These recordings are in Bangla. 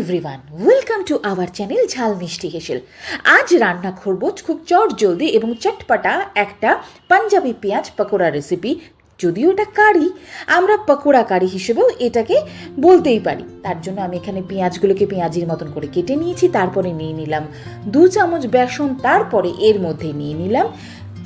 Everyone welcome to our channel Jhal Mishti Hesel আজ রান্না করব খুব চট জলদি এবং চটপাটা একটা পাঞ্জাবি পেঁয়াজ পকোড়া রেসিপি যদিও এটা কারি। আমরা পকোড়া কারি হিসেবেও এটাকে বলতেই পারি। তার জন্য আমি এখানে পেঁয়াজগুলোকে পেঁয়াজির মতন করে কেটে নিয়েছি, তারপরে নিয়ে নিলাম দু চামচ বেসন, তারপরে এর মধ্যে নিয়ে নিলাম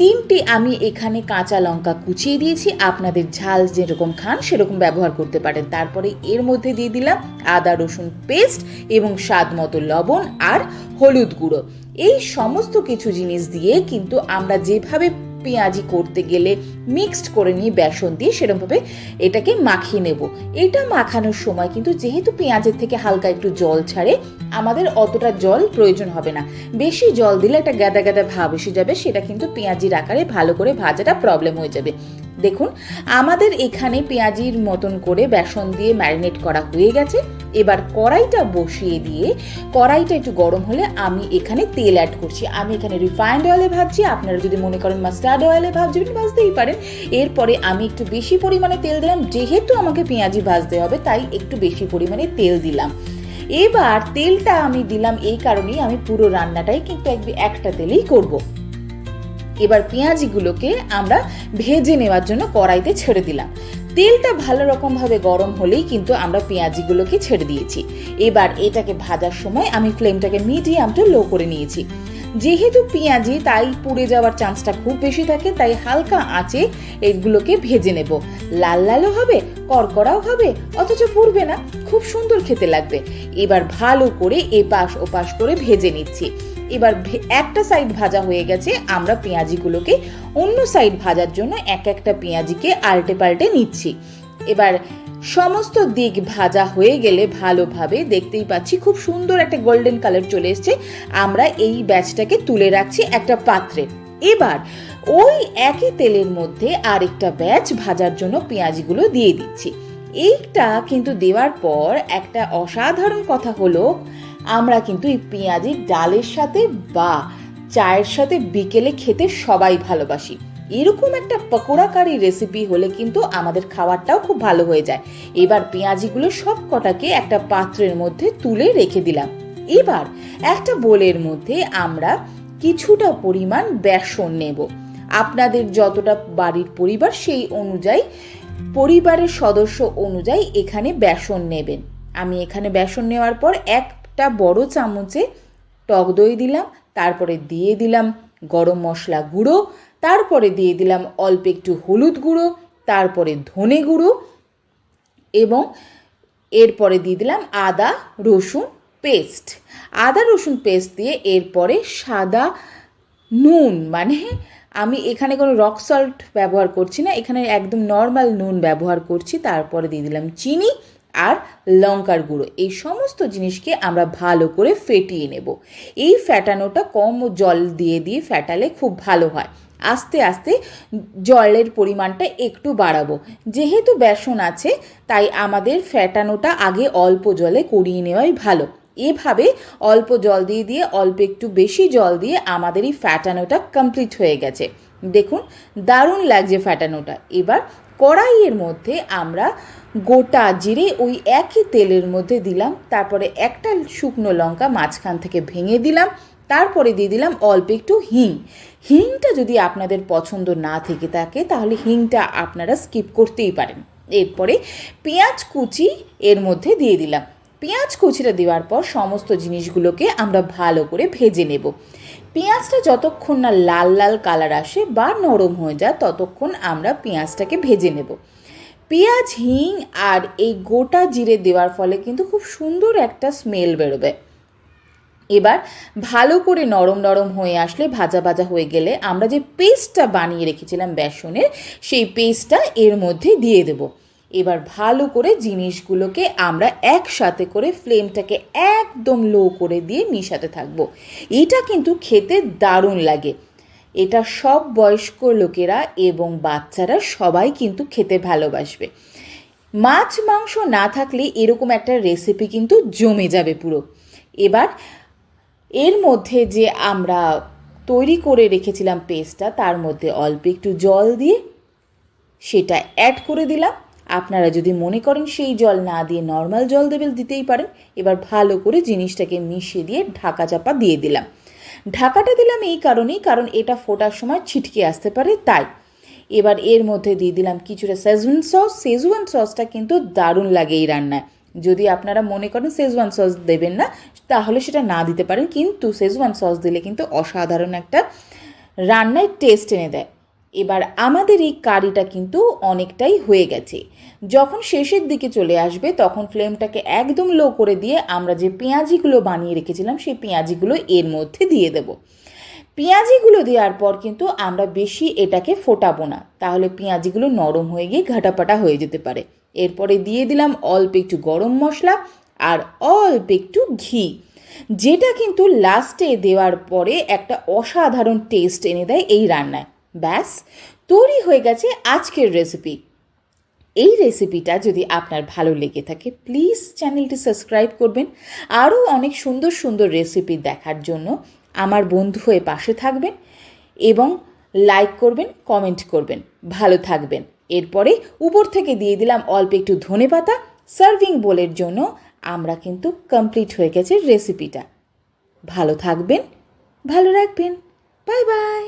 তিনটি আমি এখানে কাঁচা লঙ্কা কুচিয়ে দিয়েছি। আপনাদের ঝাল যেরকম খান, সেরকম ব্যবহার করতে পারেন। তারপরে এর মধ্যে দিয়ে দিলাম আদা, রসুন পেস্ট এবং স্বাদ মতো লবণ আর হলুদ গুঁড়ো। এই সমস্ত কিছু জিনিস দিয়ে কিন্তু আমরা যেভাবে পেঁয়াজি করতে গেলে মিক্সড করে নিয়ে বেসন দিয়ে সেরকমভাবে এটাকে মাখিয়ে নেব। এটা মাখানোর সময় কিন্তু যেহেতু পেঁয়াজের থেকে হালকা একটু জল ছাড়ে, আমাদের অতটা জল প্রয়োজন হবে না। বেশি জল দিলে একটা গাদা গাদা ভাব এসে যাবে, সেটা কিন্তু পেঁয়াজির আকারে ভালো করে ভাজাটা প্রবলেম হয়ে যাবে। দেখুন, আমাদের এখানে পেঁয়াজির মতন করে বেসন দিয়ে ম্যারিনেট করা হয়ে গেছে। এবার কড়াইটা বসিয়ে দিয়ে, কড়াইটা একটু গরম হলে আমি এখানে তেল অ্যাড করছি। আমি এখানে রিফাইন্ড অয়েলে ভাবছি আপনারা যদি মনে করেন মাস্টার্ড অয়েলে ভাবছেন ভাজতেই পারেন। এরপরে আমি একটু বেশি পরিমাণে তেল দিলাম। যেহেতু আমাকে পেঁয়াজি ভাজতে হবে, তাই একটু বেশি পরিমাণে তেল দিলাম। এবার তেলটা আমি দিলাম এই কারণেই আমি পুরো রান্নাটাই কিন্তু এক- একটা তেলেই করব। এবার পেঁয়াজিগুলোকে আমরা ভেজে নেওয়ার জন্য কড়াইতে ছেড়ে দিলাম। তেলটা ভালো রকমভাবে গরম হলেই কিন্তু আমরা পেঁয়াজিগুলোকে ছেড়ে দিয়েছি। এবার এটাকে ভাজার সময় আমি ফ্লেমটাকে মিডিয়াম টু লো করে নিয়েছি। যেহেতু পেঁয়াজি তাই পুড়ে যাওয়ার চান্সটা খুব বেশি থাকে, তাই হালকা আঁচে এগুলোকে ভেজে নেব। লাল লালও হবে, কড়কড়াও হবে, অথচ পুড়বে না। খুব সুন্দর খেতে লাগবে। এবার ভালো করে এপাশ ওপাশ করে ভেজে নিচ্ছি। এবার একটা সাইড ভাজা হয়ে গেছে, আমরা পেঁয়াজিগুলোকে অন্য সাইড ভাজার জন্য এক একটা পেঁয়াজিকে আলটে পাল্টে নিচ্ছি। এবার সমস্ত দিক ভাজা হয়ে গেলে ভালোভাবে দেখতেই পাচ্ছি খুব সুন্দর একটা গোল্ডেন কালার চলে এসছে। আমরা এই ব্যাচটাকে তুলে রাখছি একটা পাত্রে। এবার ওই একই তেলের মধ্যে আরেকটা ব্যাচ ভাজার জন্য পেঁয়াজগুলো দিয়ে দিচ্ছি। এইটা কিন্তু দেওয়ার পর একটা অসাধারণ কথা হলো আমরা কিন্তু এই পেঁয়াজি ডালের সাথে বা চায়ের সাথে বিকেলে খেতে সবাই ভালোবাসি। এরকম একটা পকোড়া কারি রেসিপি হলে কিন্তু আমাদের খাবারটাও খুব ভালো হয়ে যায়। এবার পেঁয়াজিগুলো সব কটাকে একটা পাত্রের মধ্যে তুলে রেখে দিলাম। এবার একটা বোলের মধ্যে আমরা কিছুটা পরিমাণ বেসন নেব। আপনাদের যতটা বাড়ির পরিবার সেই অনুযায়ী, পরিবারের সদস্য অনুযায়ী এখানে বেসন নেবেন। আমি এখানে বেসন নেওয়ার পর একটা বড় চামচে টক দই দিলাম, তারপরে দিয়ে দিলাম গরম মশলা গুঁড়ো, তারপরে দিয়ে দিলাম অল্প একটু হলুদ গুঁড়ো, তারপরে ধনে গুঁড়ো এবং এরপরে দিয়ে দিলাম আদা রসুন পেস্ট। আদা রসুন পেস্ট দিয়ে এরপরে সাদা নুন মানে আমি এখানে কোনো রক সল্ট ব্যবহার করছি না, এখানে একদম নর্মাল নুন ব্যবহার করছি, তারপরে দিয়ে দিলাম চিনি আর লঙ্কার গুঁড়ো। এই সমস্ত জিনিসকে আমরা ভালো করে ফেটিয়ে নেব। এই ফ্যাটানোটা কম জল দিয়ে দিয়ে ফ্যাটালে খুব ভালো হয়। আস্তে আস্তে জলের পরিমাণটা একটু বাড়াবো। যেহেতু বেসন আছে, তাই আমাদের ফ্যাটানোটা আগে অল্প জলে করিয়ে নেওয়াই ভালো। এভাবে অল্প জল দিয়ে দিয়ে, অল্প একটু বেশি জল দিয়ে আমাদের এই ফ্যাটানোটা কমপ্লিট হয়ে গেছে। দেখুন, দারুণ লাগছে ফ্যাটানোটা এবার কড়াইয়ের মধ্যে আমরা গোটা জিরে ওই একই তেলের মধ্যে দিলাম, তারপরে একটা শুকনো লঙ্কা মাঝখান থেকে ভেঙে দিলাম, তারপরে দিয়ে দিলাম অল্প একটু হিং। হিংটা যদি আপনাদের পছন্দ না থেকে থাকে, তাহলে হিংটা আপনারা স্কিপ করতেই পারেন। এরপরে পেঁয়াজ কুচি এর মধ্যে দিয়ে দিলাম। পেঁয়াজ কুচিটা দেওয়ার পর সমস্ত জিনিসগুলোকে আমরা ভালো করে ভেজে নেব। পেঁয়াজটা যতক্ষণ না লাল লাল কালার আসে বা নরম হয়ে যায়, ততক্ষণ আমরা পেঁয়াজটাকে ভেজে নেব। পেঁয়াজ, হিং আর এই গোটা জিরে দেওয়ার ফলে কিন্তু খুব সুন্দর একটা স্মেল বেরোবে। এবার ভালো করে নরম নরম হয়ে আসলে ভাজা ভাজা হয়ে গেলে আমরা যে পেস্টটা বানিয়ে রেখেছিলাম বেসনের, সেই পেস্টটা এর মধ্যে দিয়ে দেব। এবার ভালো করে জিনিসগুলোকে আমরা একসাথে করে ফ্লেমটাকে একদম লো করে দিয়ে মিশাতে থাকব। এটা কিন্তু খেতে দারুণ লাগে। এটা সব বয়স্ক লোকেরা এবং বাচ্চারা সবাই কিন্তু খেতে ভালোবাসবে। মাছ, মাংস না থাকলে এরকম একটা রেসিপি কিন্তু জমে যাবে পুরো। এবার এর মধ্যে যে আমরা তৈরি করে রেখেছিলাম পেস্টটা তার মধ্যে অল্প একটু জল দিয়ে সেটা অ্যাড করে দিলাম। আপনারা যদি মনে করেন সেই জল না দিয়ে নর্মাল জল দেবেন দিতেই পারেন, এবার ভালো করে জিনিসটাকে মিশিয়ে দিয়ে ঢাকা চাপা দিয়ে দিলাম। ঢাকাটা দিলাম এই কারণেই, কারণ এটা ফোটার সময় ছিটকে আসতে পারে, তাই। এবার এর মধ্যে দিয়ে দিলাম কিছুটা সেজওয়ান সস সেজওয়ান সসটা কিন্তু দারুণ লাগে এই রান্নায়। যদি আপনারা মনে করেন সেজওয়ান সস দেবেন না, তাহলে সেটা না দিতে পারেন, কিন্তু সেজওয়ান সস দিলে কিন্তু অসাধারণ একটা রান্নায় টেস্ট এনে দেয়। এবার আমাদের এই কারিটা কিন্তু অনেকটাই হয়ে গেছে। যখন শেষের দিকে চলে আসবে, তখন ফ্লেমটাকে একদম লো করে দিয়ে আমরা যে পেঁয়াজিগুলো বানিয়ে রেখেছিলাম, সেই পেঁয়াজিগুলো এর মধ্যে দিয়ে দেব। পেঁয়াজিগুলো দেওয়ার পর কিন্তু আমরা বেশি এটাকে ফোটাবো না। তাহলে পেঁয়াজিগুলো নরম হয়ে গিয়ে ঘাটাপাটা হয়ে যেতে পারে। এরপরে দিয়ে দিলাম অল্প একটু গরম মশলা আর অল্প একটু ঘি। যেটা কিন্তু লাস্টে দেওয়ার পরে একটা অসাধারণ টেস্ট এনে দেয় এই রান্নায়। ব্যাস, তৈরি হয়ে গেছে আজকের রেসিপি এই রেসিপিটা যদি আপনার ভালো লেগে থাকে প্লিজ চ্যানেলটি সাবস্ক্রাইব করবেন। আরও অনেক সুন্দর সুন্দর রেসিপি দেখার জন্য আমার বন্ধু হয়ে পাশে থাকবেন এবং লাইক করবেন কমেন্ট করবেন। ভালো থাকবেন। এরপরে উপর থেকে দিয়ে দিলাম অল্প একটু ধনে পাতা। সার্ভিং বোলের জন্য আমরা কিন্তু কমপ্লিট হয়ে গেছে রেসিপিটা ভালো থাকবেন, ভালো রাখবেন। Bye bye